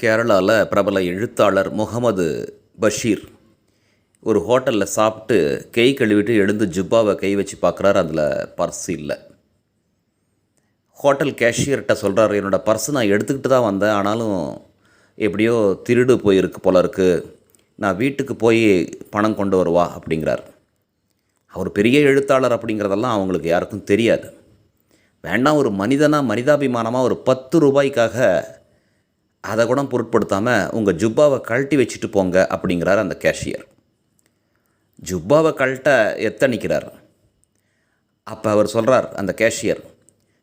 கேரளாவில் பிரபல எழுத்தாளர் முகமது பஷீர் ஒரு ஹோட்டலில் சாப்பிட்டு கை கழுவிட்டு எழுந்து ஜுப்பாவை கை வச்சு பார்க்குறாரு அதில் பர்ஸ் இல்லை. ஹோட்டல் கேஷியர்கிட்ட சொல்கிறாரு என்னோடய பர்ஸ் நான் எடுத்துக்கிட்டு தான் வந்தேன் ஆனாலும் எப்படியோ திருடு போயிருக்கு போல இருக்குது நான் வீட்டுக்கு போய் பணம் கொண்டு வருவா அப்படிங்கிறார். அவர் பெரிய எழுத்தாளர் அப்படிங்கிறதெல்லாம் அவங்களுக்கு யாருக்கும் தெரியாது. வேண்டாம் ஒரு மனிதனாக மனிதாபிமானமாக ஒரு பத்து ரூபாய்க்காக அதை கூட பொருட்படுத்தாமல் உங்கள் ஜுப்பாவை கழட்டி வச்சுட்டு போங்க அப்படிங்கிறார் அந்த கேஷியர். ஜுப்பாவை கழட்ட எத்தனிக்கிறார் அப்போ அவர் சொல்கிறார் அந்த கேஷியர்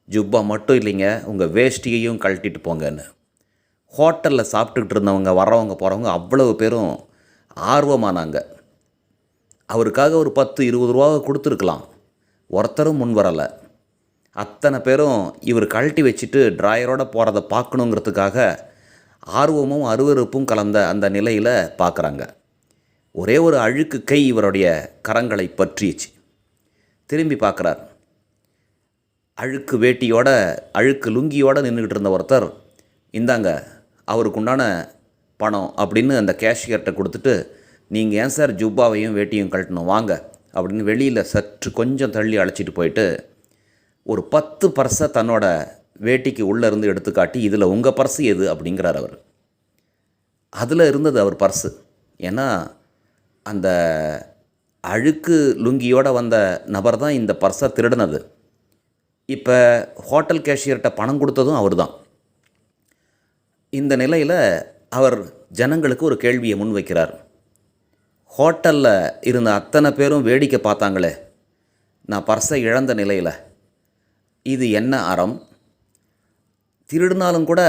ஜுப்பா மட்டும் இல்லைங்க உங்கள் வேஷ்டியையும் கழட்டிட்டு போங்கன்னு. ஹோட்டலில் சாப்பிட்டுக்கிட்டு இருந்தவங்க வர்றவங்க போகிறவங்க அவ்வளவு பேரும் ஆர்வமானாங்க. அவருக்காக ஒரு பத்து இருபது ரூபாவை கொடுத்துருக்கலாம். ஒருத்தரும் முன் வரலை. அத்தனை பேரும் இவர் கழட்டி வச்சுட்டு ட்ராயரோடு போகிறத பார்க்கணுங்கிறதுக்காக ஆர்வமும் அருவருப்பும் கலந்த அந்த நிலையில் பார்க்குறாங்க. ஒரே ஒரு அழுக்கு கை இவருடைய கரங்களை பற்றிச்சு. திரும்பி பார்க்குறார். அழுக்கு வேட்டியோட அழுக்கு லுங்கியோட நின்றுக்கிட்டு இருந்த ஒருத்தர் இந்தாங்க அவருக்கு உண்டான பணம் அப்படின்னு அந்த கேஷியர்கிட்ட கொடுத்துட்டு நீங்கள் ஏன் சார் ஜுப்பாவையும் வேட்டியும் கழட்டணும்? வாங்க அப்படின்னு வெளியில் சற்று கொஞ்சம் தள்ளி அழைச்சிட்டு போயிட்டு ஒரு பத்து பர்ஸை தன்னோட வேட்டிக்கு உள்ளே இருந்து எடுத்துக்காட்டி இதில் உங்கள் பர்ஸு எது? அப்படிங்கிறார் அவர். அதில் இருந்தது அவர் பர்ஸு. ஏன்னா அந்த அழுக்கு லுங்கியோட வந்த நபர் தான் இந்த பர்ஸை திருடினது. இப்போ ஹோட்டல் கேஷியர்கிட்ட பணம் கொடுத்ததும் அவர் தான். இந்த நிலையில் அவர் ஜனங்களுக்கு ஒரு கேள்வியை முன்வைக்கிறார் ஹோட்டலில் இருந்த அத்தனை பேரும் வேடிக்கை பார்த்தாங்களே நான் பர்ஸை இழந்த நிலையில் இது என்ன அறம்? திருடினாலும் கூட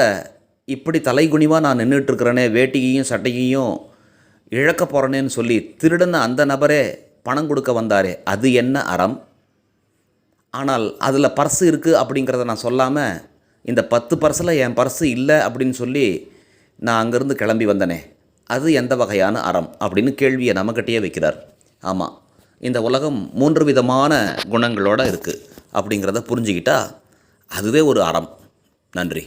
இப்படி தலைகுனிவாக நான் நின்றுட்டுருக்கிறேனே வேட்டியையும் சட்டையையும் இழக்க போகிறேனேன்னு சொல்லி திருடின அந்த நபரே பணம் கொடுக்க வந்தாரே அது என்ன அறம்? ஆனால் அதில் பர்ஸு இருக்குது அப்படிங்கிறத நான் சொல்லாமல் இந்த பத்து பர்ஸில் என் பர்ஸு இல்லை அப்படின்னு சொல்லி நான் அங்கேருந்து கிளம்பி வந்தனே அது எந்த வகையான அறம் அப்படின்னு கேள்வியை நம்மக்கிட்டேயே வைக்கிறார். ஆமாம் இந்த உலகம் மூன்று விதமான குணங்களோடு இருக்குது அப்படிங்கிறத புரிஞ்சுக்கிட்டா அதுவே ஒரு அறம். நன்றி.